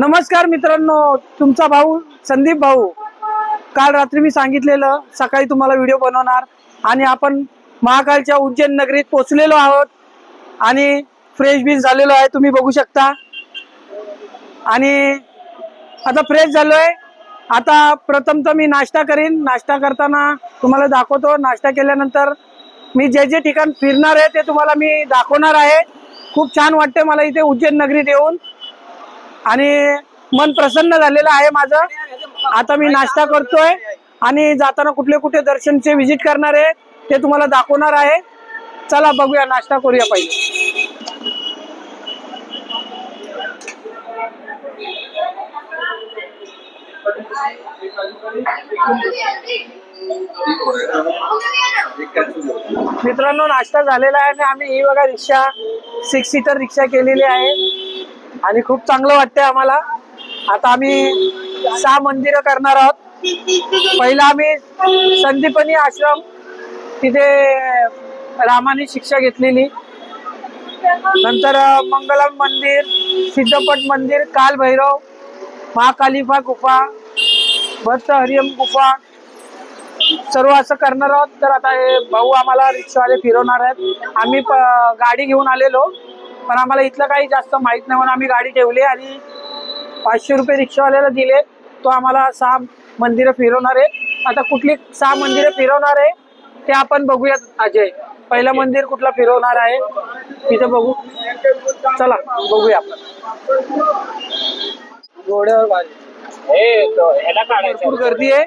नमस्कार मित्रांनो तुमचा भाऊ संदीप भाऊ. काल रात्री मी सांगितलेलं सकाळी तुम्हाला व्हिडिओ बनवणार आणि आपण महाकालच्या उज्जैन नगरीत पोचलेलो आहोत आणि फ्रेश बीच झालेलो आहे तुम्ही बघू शकता. आणि आता फ्रेश झालोय. आता प्रथम तर मी नाश्ता करीन. नाश्ता करताना तुम्हाला दाखवतो. नाश्ता केल्यानंतर मी जे जे ठिकाण फिरणार आहे ते तुम्हाला मी दाखवणार आहे. खूप छान वाटते मला इथे उज्जैन नगरीत येऊन. आणि मन प्रसन्न झालेलं आहे माझं. आता मी नाश्ता करतोय आणि जाताना कुठले कुठे दर्शनचे व्हिजिट करणार आहे ते तुम्हाला दाखवणार आहे. चला बघूया नाश्ता करूया पाहिजे मित्रांनो नाश्ता झालेला आहे आणि आम्ही ही बघा रिक्षा सिक्स सीटर रिक्षा केलेली आहे. आणि खूप चांगलं वाटतंय आम्हाला. आता आम्ही सहा मंदिरं करणार आहोत. पहिला आम्ही संदीपनी आश्रम तिथे रामाने शिक्षा घेतलेली. नंतर मंगलम मंदिर सिद्धपट मंदिर काल भैरव महाकालिफा गुफा भक्त हरियम गुफा सर्व असं करणार आहोत. तर आता हे भाऊ आम्हाला रिक्षावाले फिरवणार आहेत. आम्ही प गाडी घेऊन आलेलो. पण आम्हाला इथलं काही जास्त माहीत नाही म्हणून आम्ही गाडी ठेवली आणि पाचशे रुपये रिक्षावाल्याला दिले. तो आम्हाला सहा मंदिरं फिरवणार आहे. आता कुठली सहा मंदिरं फिरवणार आहे ते आपण बघूयात अजय. पहिलं मंदिर कुठलं फिरवणार आहे तिथे बघू. चला बघूया. आपण भरपूर गर्दी आहे.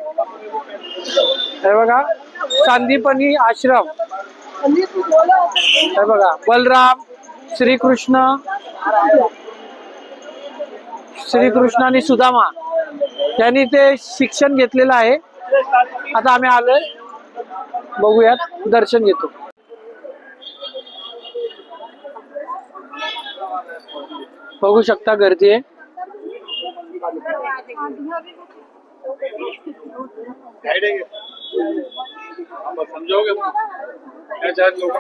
हे बघा सांदीपनी आश्रम. हे बघा बलराम. श्रीकृष्ण श्रीकृष्ण आणि सुदामा त्यांनी ते शिक्षण घेतलेलं आहे. आता आम्ही आलोय. बघूयात दर्शन घेतो. बघू शकता गर्दी आहे. समझोगे क्या चार्ज लोग?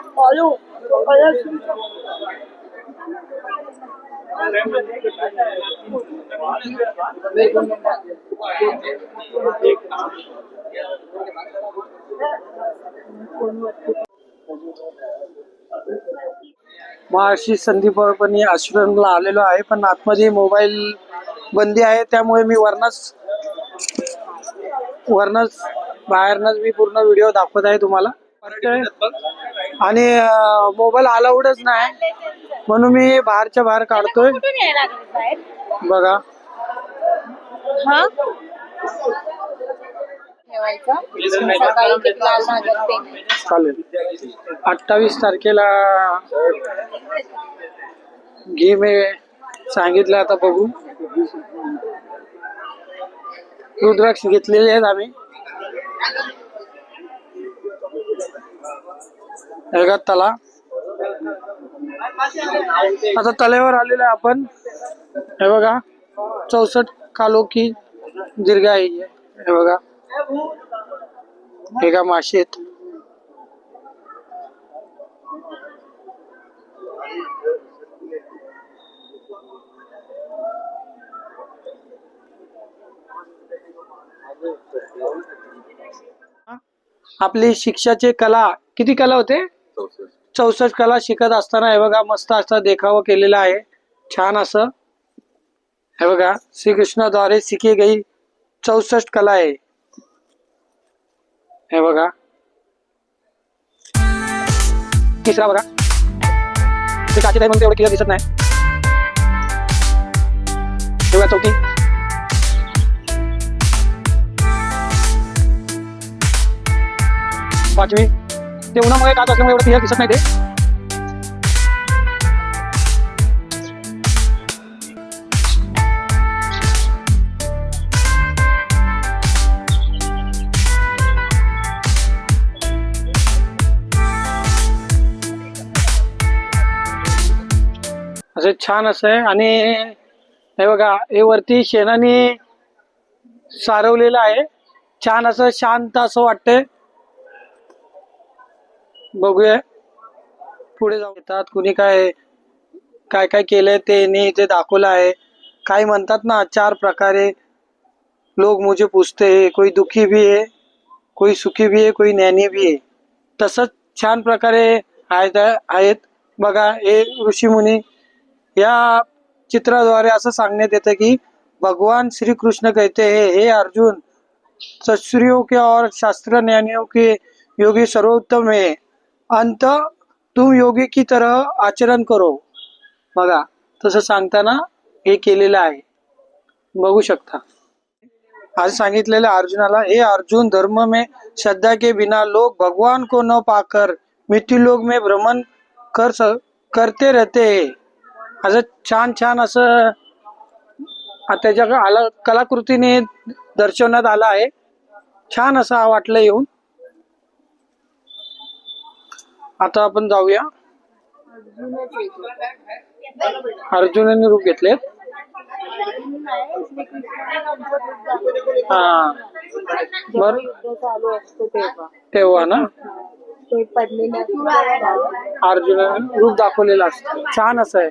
महाशी संदीपनी आश्रमला आलेलो आहे पण आतमध्ये मोबाईल बंदी आहे त्यामुळे मी वरनच वरनच बाहेरनच मी पूर्ण व्हिडिओ दाखवत आहे तुम्हाला. आणि मोबाईल अलाउडच नाही. म्हणून मी बाहेरच्या बाहेर काढतोय. बघा. हा? चालेल. अठ्ठावीस तारखेला घे मी सांगितलं आता बघू. रुद्राक्ष घेतलेले आहेत आम्ही. हे बघा तला आता तल्यावर आलेलो आहे आपण. हे बघा चौसष्ट कालो की दीर्घ आहे. हे बघा. हे का माशी आहेत. आपली शिक्षाचे कला किती कला होते? चौसष्ट. कला शिकत असताना हे बघा मस्त असा देखावा केलेला आहे. छान असं. हे बघा श्रीकृष्णाद्वारे शिकी गई चौसष्ट कला आहे. हे बघा. तिसरा बघा. ते काची म्हणून एवढं क्लिअर दिसत नाही. बघा चौथी. पाचवे. ते उन्हामुळे काय असल्यामुळे एवढं क्लिअर दिसत नाही ते. असं छान असं आहे. आणि हे बघा हे वरती शेणाने सारवलेलं आहे. छान असं शांत असं वाटतंय. बघूया. पुढे जाऊ येतात. कुणी काय काय काय केलंय त्यांनी इथे ते दाखवलं आहे. काही म्हणतात ना चार प्रकारे लोग मुझे पूछते हैं. कोई दुखी भी है कोई सुखी भी है कोई ज्ञानी भी है. तसंच छान प्रकारे आहेत आहेत. बघा हे ऋषीमुनी या चित्राद्वारे असं सांगण्यात येतं की भगवान श्री कृष्ण कहते हे हे अर्जुन सत्सुरियों के और शास्त्र ज्ञानियों के योगी सर्वोत्तम है. अंत तुम योगी की तरह आचरण करो. बघा तसं सांगताना हे केलेलं आहे. बघू शकता. आज सांगितलेलं अर्जुनाला हे अर्जुन धर्म में श्रद्धा के बिना लोग भगवान को न पाकर मृत्यू लोक में भ्रमण कर स- करते रहते असं छान छान असं त्याच्या आला कलाकृतीने दर्शवण्यात आला आहे. छान असं वाटलं येऊन. आता आपण जाऊया. अर्जुनाने रूप घेतलेत. हा. बर. तेव्हा ना? अर्जुनाने रूप दाखवलेलं असतं. छान असं आहे.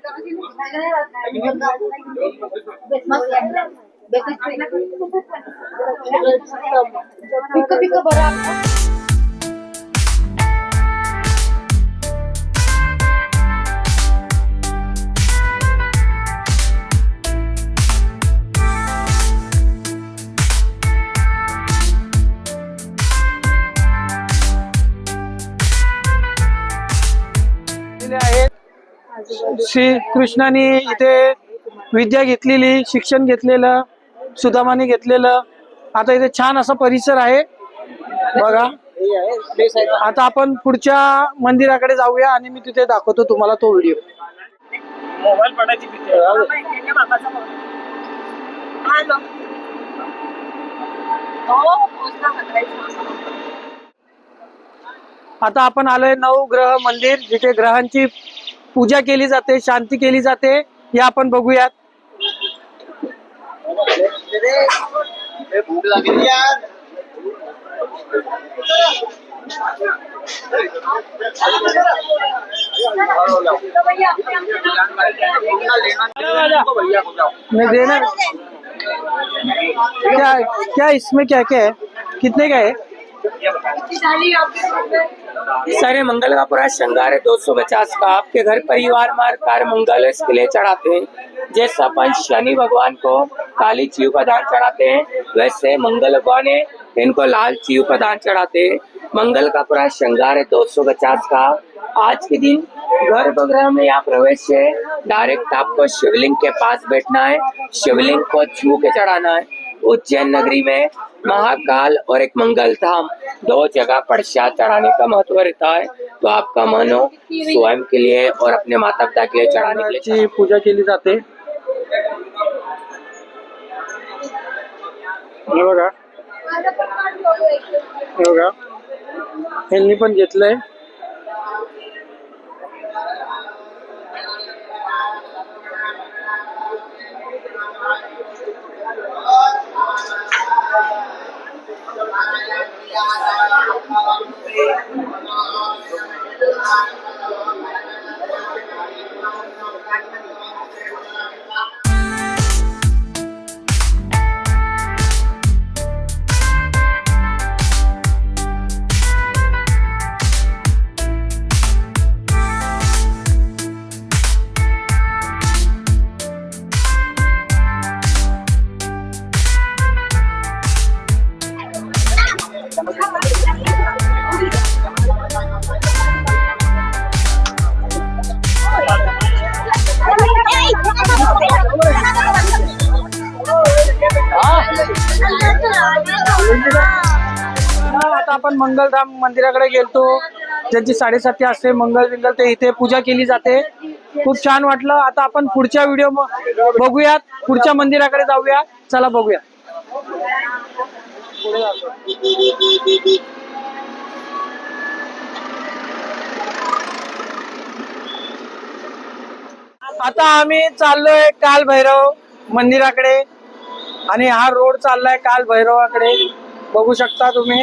श्री कृष्णाने इथे विद्या घेतलेली शिक्षण घेतलेलं सुदामाने घेतलेलं. आता इथे छान असा परिसर आहे. बघा. आता आपण पुढच्या मंदिराकडे जाऊया आणि मी तिथे दाखवतो तुम्हाला तो व्हिडिओ. मोबाईल पडायची भीती आता आपण आलोय नऊ ग्रह मंदिर जिथे ग्रहांची पूजा केली जाते, शांती केली जाते हे यार मैं देना। क्या क्या इसमें क्या क्या है? कितने का है? सारे मंगल का पूरा श्रृंगार है, दो सौ पचास का। आपके घर परिवार मार कार मंगल इसके लिए चढ़ाते हैं। जैसा अपन शनि भगवान को काली चीव का दान चढ़ाते हैं। वैसे मंगल भगवान है, इनको लाल चीव का दान चढ़ाते हैं। मंगल का पूरा श्रृंगार है, दो सौ पचास का। आज के दिन घर गर्भगृह में यहाँ प्रवेश है। डायरेक्ट आपको शिवलिंग के पास बैठना है, शिवलिंग को छू के चढ़ाना है। उज्जैन नगरी में महाकाल और एक मंगल धाम। दो जगह प्रसाद चढ़ाने का महत्व रहता है। तो आपका मन हो स्वयं के लिए और अपने माता पिता के लिए चढ़ाने के लिए पूजा केली जाते हे। बघा हे बघा यांनी पण घेतलंय Thank you. आपण मंगलधाम मंदिराकडे गेलतो. ज्यांची साडेसाती असते मंगल बिंगल ते इथे पूजा केली जाते. खूप छान वाटलं. आता आपण पुढच्या व्हिडिओ बघूयात. पुढच्या मंदिराकडे जाऊया चला बघूया आता आम्ही चाललोय काल भैरव मंदिराकडे. आणि हा रोड चाललाय काल भैरवाकडे बघू शकता तुम्ही.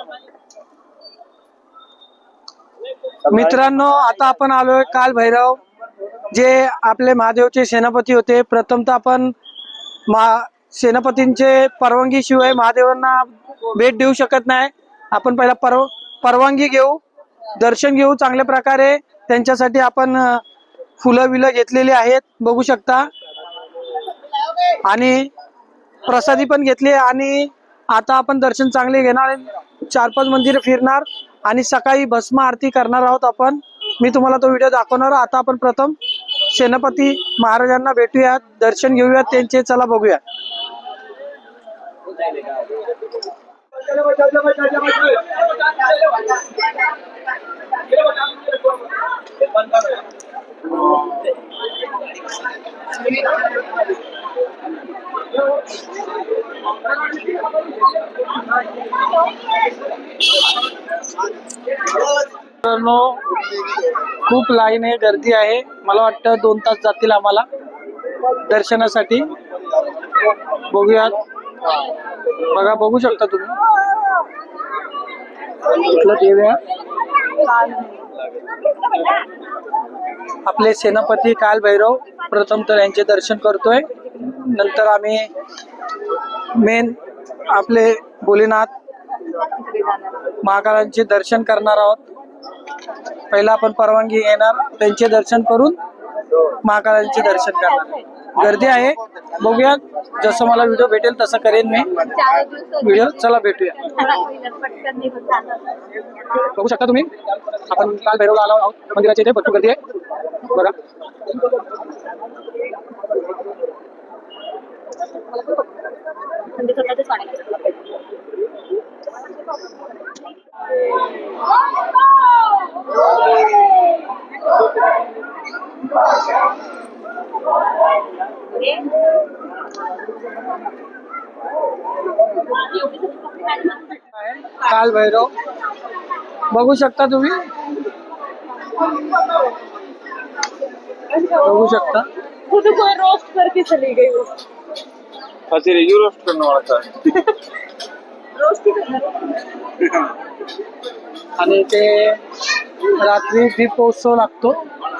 मित्रांनो आता आपण आलोय काल भैरव जे आपले महादेवचे सेनापती होते. प्रथमतः आपण मा सेनापतींचे परवानगी शिवाय महादेवांना भेट देऊ शकत नाही. आपण पहिला परव परवानगी घेऊ दर्शन घेऊ चांगल्या प्रकारे. त्यांच्यासाठी आपण फुलं विलं घेतलेली आहेत बघू शकता. आणि प्रसादी पण घेतली आणि आता आपण दर्शन चांगले घेणार चार पाच मंदिर फिरणार. आणि सकाळी भस्म आरती करणार आहोत आपण. मी तुम्हाला तो व्हिडिओ दाखवणार. आता आपण प्रथम सेनापती महाराजांना भेटूयात. दर्शन घेऊयात त्यांचे. चला बघूया खूप लाईन आहे गर्दी आहे. मला वाटतं दोन तास जातील आम्हाला दर्शनासाठी. बघूयात. बघा बघू शकता तुम्ही. देव आपले सेनापती काल भैरव प्रथम तर यांचे दर्शन करतोय. नंतर आम्ही मेन आपले भोलेनाथ महाकालांचे दर्शन करणार आहोत. पहिला आपण परवानगी घेणार त्यांचे दर्शन करून महाकालांचे दर्शन करणार. गर्दी आहे. बघूया जसं मला व्हिडिओ भेटेल तसं करेन मी. व्हिडिओ चला भेटूया. बघू शकता तुम्ही? आपण काल भैरवला आलो आहोत. मंदिराच्या इथे भरपूर गर्दी आहे. बघा. म्हणजे काल भैरव बघू शकता तुम्ही? बघू शकता. खुद कोई रोस्ट करके चली गई वो रही रोस्ट करने वाला था आणि ते रात्री दीपोत्सव लागतो.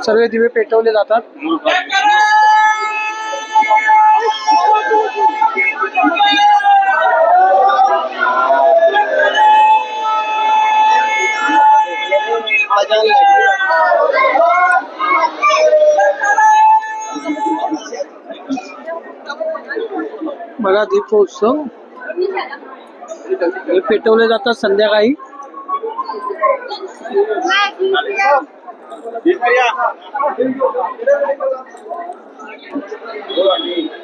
सर्व दिवे पेटवले जातात. बघा दीपोत्सव हे पेटवले जातात संध्याकाळी.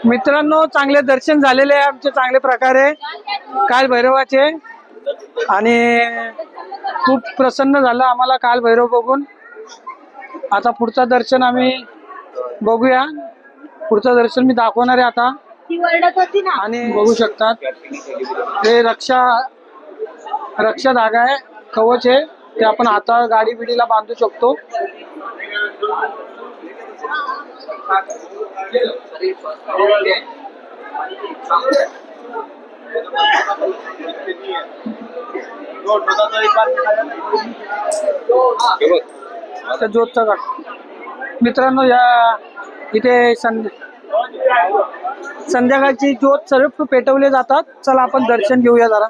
मित्रांनो चांगले दर्शन झालेले आहे आमचे चांगले प्रकारे. काल भैरवाचे. आणि खूप प्रसन्न झालं आम्हाला काल भैरव बघून. आता पुढचं दर्शन आम्ही बघूया. पुढचं दर्शन मी दाखवणार आहे आता. ती वरडत होती ना. आणि बघू शकतात. हे रक्षा रक्षा धागा आहे कवच आहे ते आपण हाता गाडी बिडीला बांधू शकतो. मित्रांनो या इथे संध्या संध्याकाळची ज्योत सर्व पेटवले जातात. चला आपण दर्शन घेऊया जरा.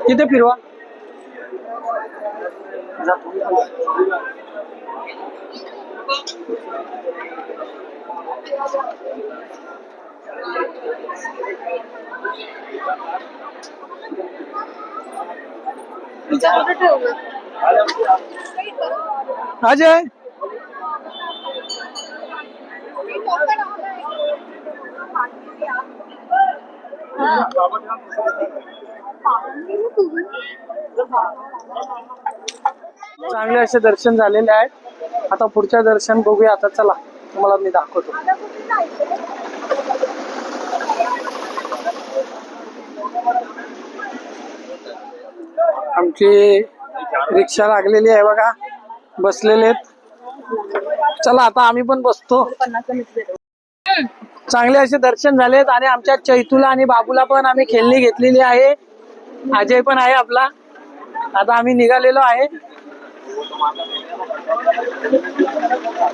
तिथे फिरवा? तुझ्या कुठं ठेवलं अजय चांगले असे दर्शन झालेले आहेत. आता पुढच्या दर्शन बघूया आता चला तुम्हाला मी दाखवतो. आमची रिक्षा लागलेली आहे बघा बसलेले आहेत. चला आता आम्ही पण बसतो. चांगले असे दर्शन झालेत आणि आमच्या चैतूला आणि बाबूला पण आम्ही खेळणी घेतलेली आहे. अजय पण आहे आपला. आता आम्ही निघालेलो आहे.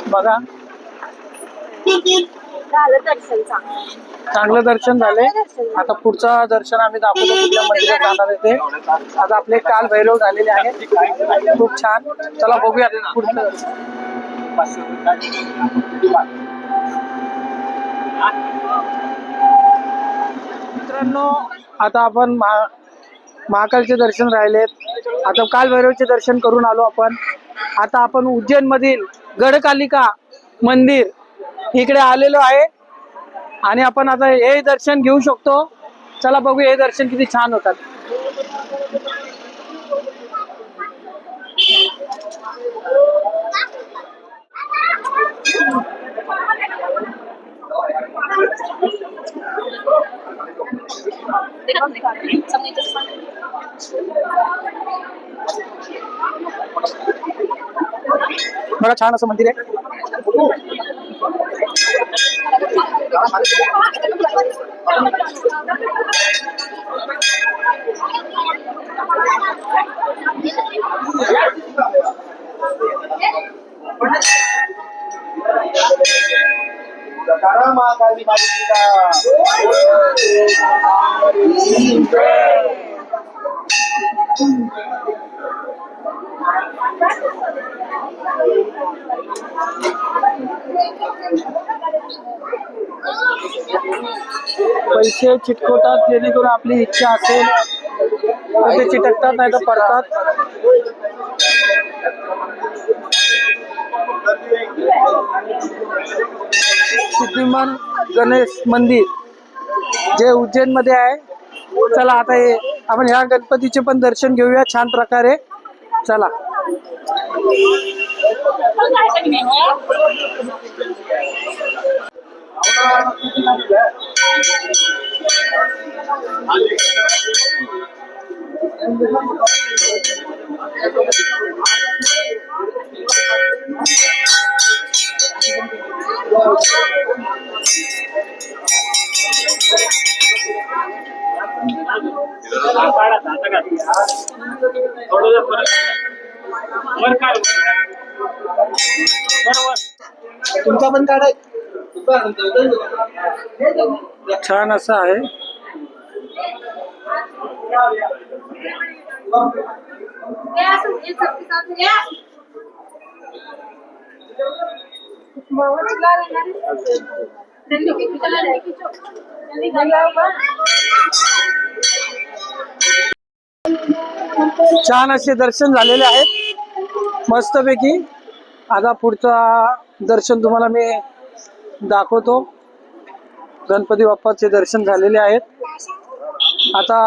बघा. झालं दर्शन चांगलं. चांगलं दर्शन झाले. आता पुढचं दर्शन आम्ही दाखवतो कुठल्या मंदिरात जाणार आहे ते. आता आपले काल भैरव झालेले आहे खूप छान. चला बघूया पुढचं दर्शन. मित्रांनो आता आपण महा महाकालचे दर्शन राहिलेत. आता काल भैरवचे दर्शन करून आलो आपण. आता आपण उज्जैन मधील गडकालिका मंदिर इकडे आलेलो आहे. आणि आपण आता हे दर्शन घेऊ शकतो. चला बघू हे दर्शन किती छान होतात. बघा छान असं मंदिर आहे पैसे चिटकवतात जेणेकरून आपली इच्छा असेल ते चिटकतात नाही तर पडतात सिद्धिमान गणेश मंदिर जे उज्जैनमध्ये आहे. चला आता हे आपण ह्या गणपतीचे पण दर्शन घेऊया. छान प्रकारे. चला. तुमचा पण कार्ड छान असं आहे. छान असे दर्शन झालेले आहेत. मस्तपैकी. आता पुढचा दर्शन तुम्हाला मी दाखवतो. गणपती बाप्पाचे दर्शन झालेले आहेत. आता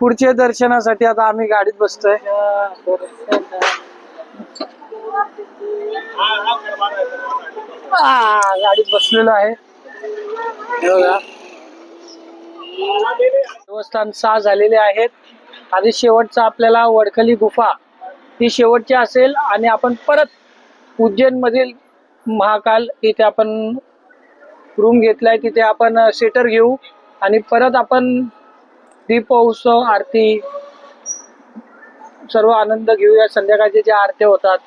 पुढच्या दर्शनासाठी आता आम्ही गाडीत बसतोय. गाडीत बसलेलो आहे. देवस्थान सहा झालेले आहेत. आणि शेवटचा आपल्याला वडखली गुफा ही शेवटची असेल आणि आपण परत उज्जैन मधील महाकाल इथे आपण रूम घेतलाय. तिथे आपण सेटर घेऊ. आणि परत आपण दीपोत्सव आरती सर्व आनंद घेऊया. संध्याकाळचे जे आरत्या होतात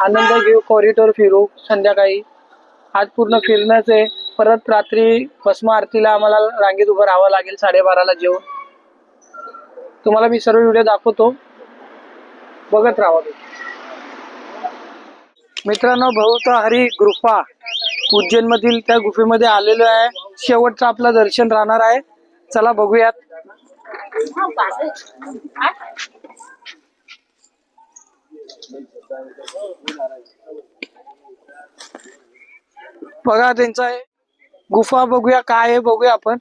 आनंद घेऊ कॉरिडोर फिरू संध्याकाळी. आज पूर्ण फिरणंच आहे. परत रात्री भस्म आरतीला आम्हाला रांगेत उभं राहावं लागेल साडेबाराला जेवून. तुम्हाला मी सर्व व्हिडिओ दाखवतो. बघत राहावा मित्रांनो भवता हरी गुफा. उज्जैन मधील त्या गुफेमध्ये आलेलो आहे. शेवटचं आपलं दर्शन राहणार आहे. चला बघूयात. बघा त्यांचा गुफा बघूया काय आहे बघूया आपण.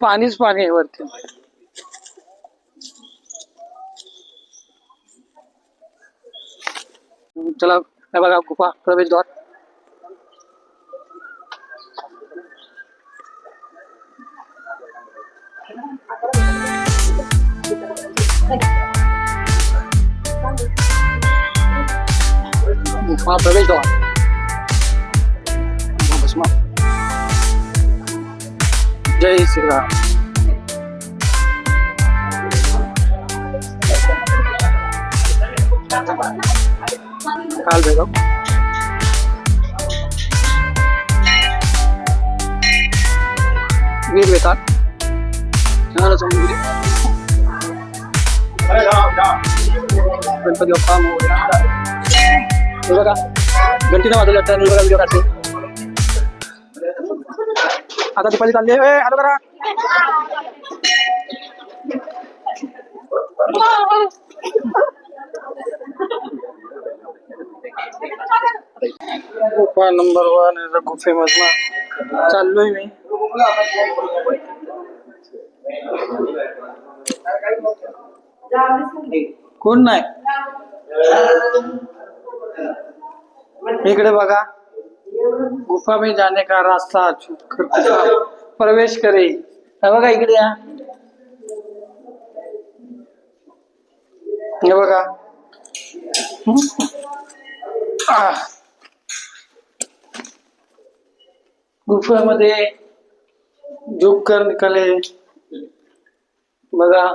पाणीच पाणी आहे वरती. चला बघा गुफा प्रवेशद्वार. गुफा प्रवेशद्वार भस्म. जय श्रीराम काल भैरव वीर वेताळ ज्ञानाचं मंदिर बाप्पा मोरया. हे बघा काढते आता दीपाली चालली आता जरा गुफा नंबर वन गुफेमधनं चाललोय मी कोण नाही? इकडे बघा. गुफा में जाने का रास्ता कर प्रवेश करे. बघा इकडे या. हे बघा. गुफामध्ये आह. झोप कर निकाले बघा.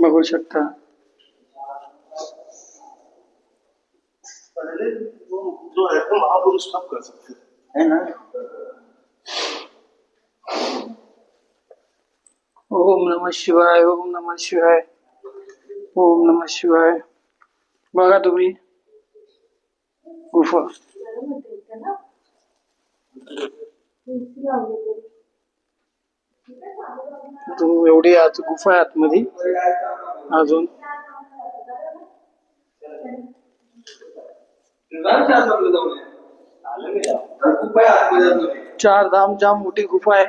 बघू शकता जो है तो महापुरुष सब कर सकते है। ना? ओम नमः शिवाय ओम नमः शिवाय ओम नमः शिवाय। बघा तुम्ही। गुफा। तू एवढी आत, गुफा आहे आतमध्ये. अजून. चार धाम जाम मोठी गुफा आहे.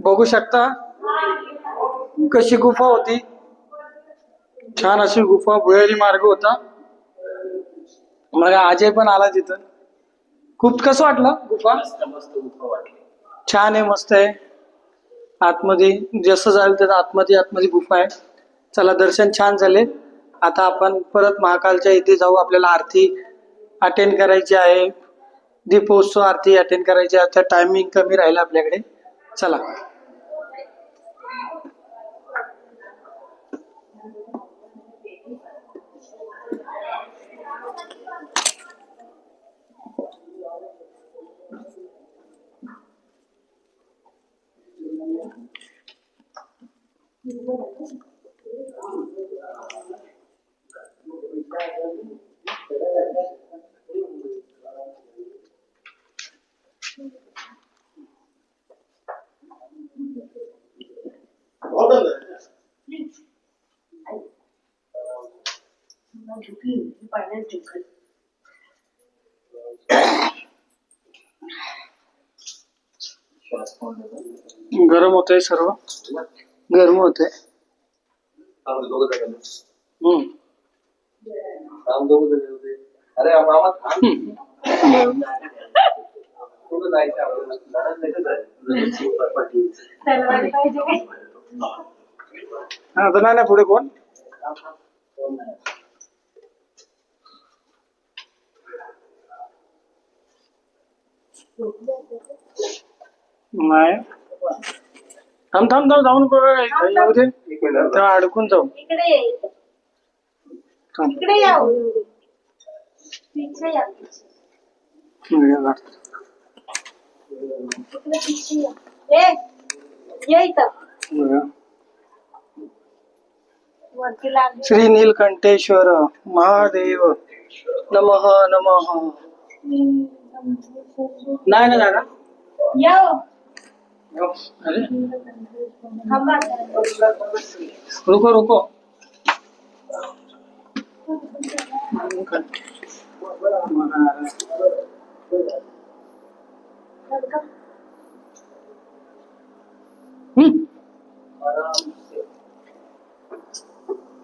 बघू शकता कशी गुफा होती. छान अशी गुफा, भुयारी मार्ग होता. मला अजय पण आला तिथं. खूप कसं वाटलं गुफा? छान आहे मस्त आहे. आतमध्ये जसं जाईल त्याचं आतमध्ये आतमध्ये गुफा आहे. चला दर्शन छान झाले. आता आपण परत महाकालच्या इथे जाऊ. आपल्याला आरती अटेंड करायची आहे. दीपोत्सव आरती अटेंड करायची आहे. आता टायमिंग कमी राहिला आपल्याकडे. चला. गरम होत आहे सर्व. गरम होत आहे हम्म. अरे मामा? हा, आता नाही ना पुढे कोण? नाही. थांब थांब थांब जाऊन येऊ दे. तेव्हा अडकून जाऊ. इकडे ये इकडे. या. पीछे या. व्हिडिओ पीछे या. ए, ये इथं. श्री नीलकंठेश्वर महादेव. नमः नमः. नाही ना दादा. अरे रुको रुको।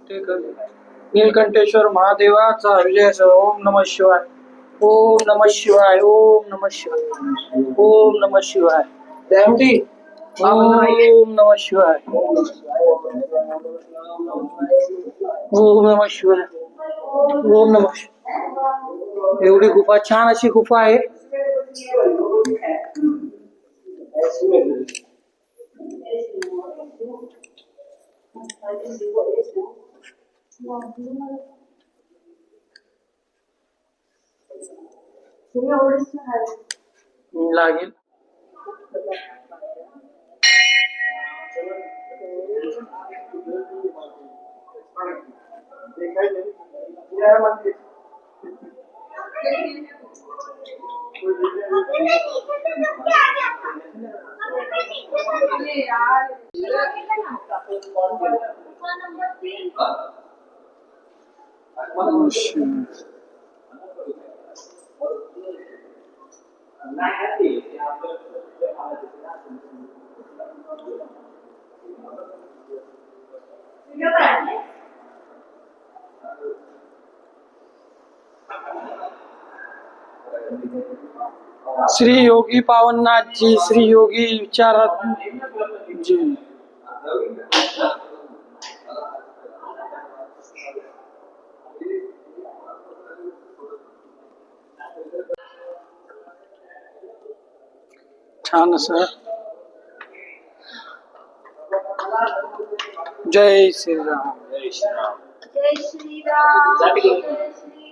ठीक आहे. नीलकंठेश्वर महादेवाचा विजय ओम नम शिवाय. ओम नम शिवाय ओम नम शिवाय. ओम नम शिवाय. ओम नम शिवाय ओम नम शिवाय ओम नम एवढी गुफा छान अशी गुफा आहे लागेल Oxi. श्री योगी पावननाथ जी श्री योगी विचारात जी. छान असं. जय श्रीराम.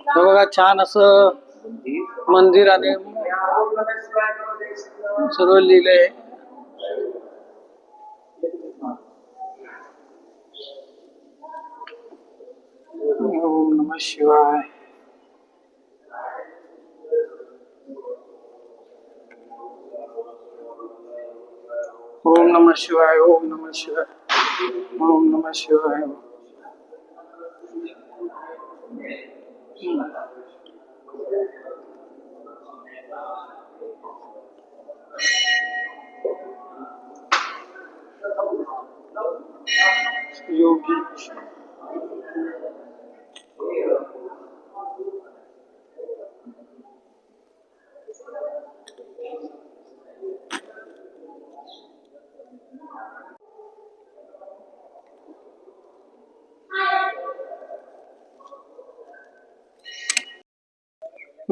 हे बघा छान असं मंदिर आणि सगळं लिहिलंय. ओम नम शिवाय. शिवाय ओम नम शिवाय ओम नम शिवाय योगी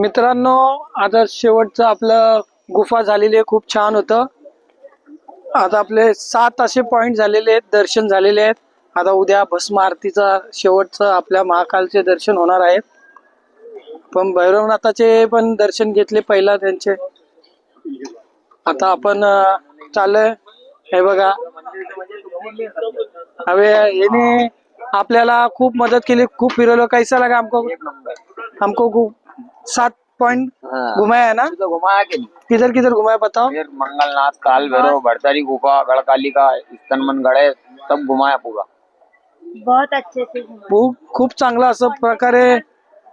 मित्रांनो आता शेवटचं आपलं गुफा झालेली आहे खूप छान होतं. आता आपले सात असे पॉइंट झालेले आहेत दर्शन झालेले आहेत. आता उद्या भस्म आरतीचा शेवटचं आपल्या महाकालचे दर्शन होणार आहे. पण भैरवनाथाचे पण दर्शन घेतले पहिला त्यांचे. आता आपण चालय हे बघा. हवे याने आपल्याला खूप मदत केली. खूप फिरवलं. कैसा लागा आमको आमको गु- सात पॉइंट घुमाया है ना? घुमाया कि नहीं? किधर किधर घुमाया बताओ। फिर मंगलनाथ काल भैरव भरतारी गुफा गढ़कालिका स्तनमन गड़े सब घुमाया पूरा। बहुत अच्छे से खूप खूप चांगलं असं प्रकारे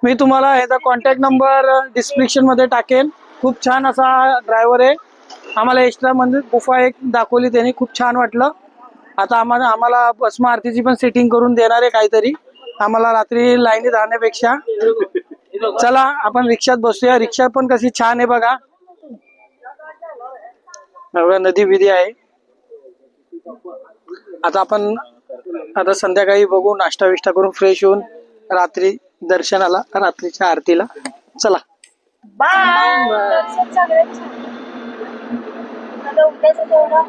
मी तुम्हाला ह्याचा कॉन्टॅक्ट नंबर डिस्क्रिप्शनमध्ये टाकेन. खूप छान असा ड्रायव्हर आहे. आम्हाला एक्स्ट्रा मंदिर गुफा एक दाखवली त्यांनी. खूप छान वाटलं. आता आम्हाला आम्हाला भस्म आरतीची पण सेटिंग करून देणार आहे काहीतरी. आम्हाला रात्री लाईनीत राहण्यापेक्षा. चला आपण रिक्षात बसूया. रिक्षा पण कशी छान आहे बघा. बघा नदी विधी आहे. आता आपण आता संध्याकाळी बघू नाश्ता विष्टा करून फ्रेश होऊन रात्री दर्शनाला रात्रीच्या आरतीला. चला. दर्शन सगळ्यात छान आता तेवढं